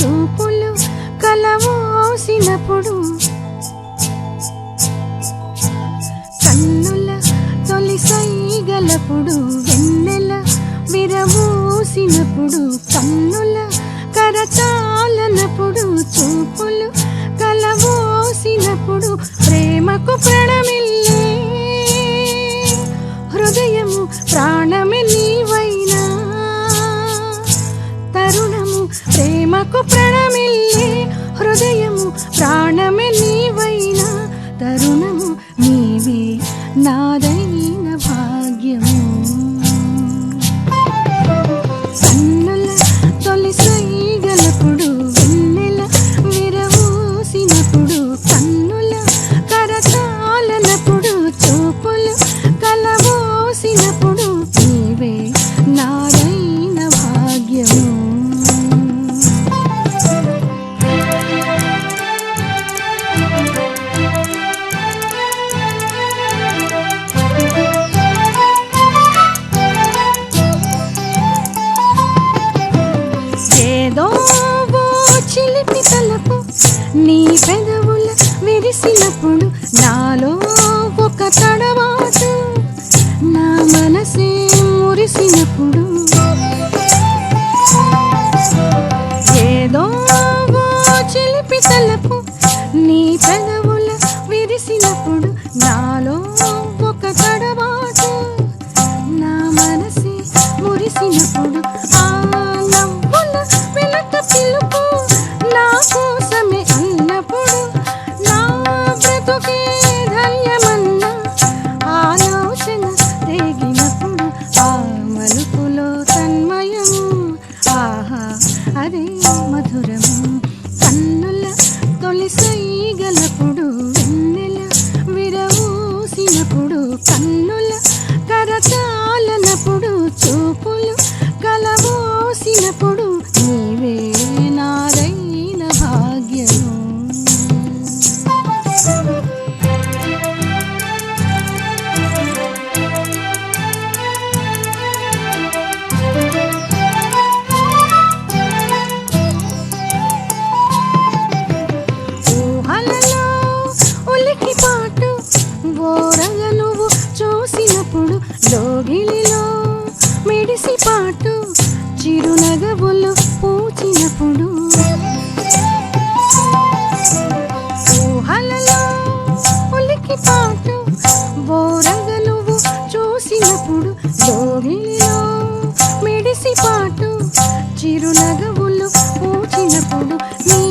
చూపులు కలవోసినప్పుడు కన్నుల తొలి సైగలప్పుడు వెన్నెల విరబూసినప్పుడు కన్నుల కరచాలనప్పుడు చూపులు కలవోసినప్పుడు ప్రేమకు ప్రణమిల్లే నీవే నాదైన భాగ్యము. కన్నుల తొలి సైగలప్పుడు వెన్నెల విరవూసినప్పుడు కన్నుల కరచాలనప్పుడు చూపులు కలవోసినప్పుడు ఏదోవో చిలిపి తలపు నీ పెదవుల విరిసినప్పుడు నాలో ఒక తడవాటు నా మనసే మురిసినప్పుడు. ఏదో చిలిపి తలపు కలిసినప్పుడు కన్నుల కరచాలనప్పుడు చూపులు కలవోసినప్పుడు నిన్ను పూచినప్పుడు ఉలికి పాటు బోరంగ నువ్వు చూసినప్పుడు దోగిలిలో పాటు చిరునగవులు పూచినప్పుడు నీ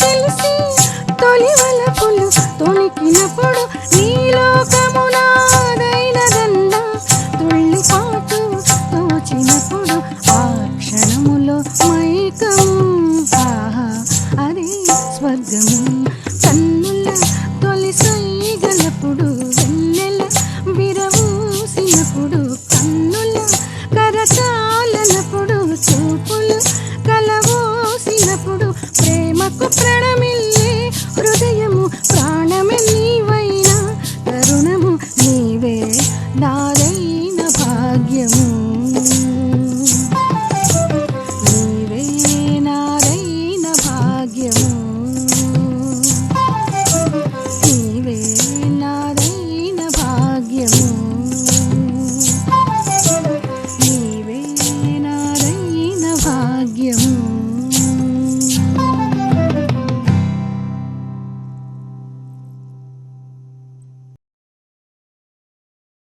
తెలిసి తొలి వలపులు తొలికినప్పుడు అది స్వర్గము.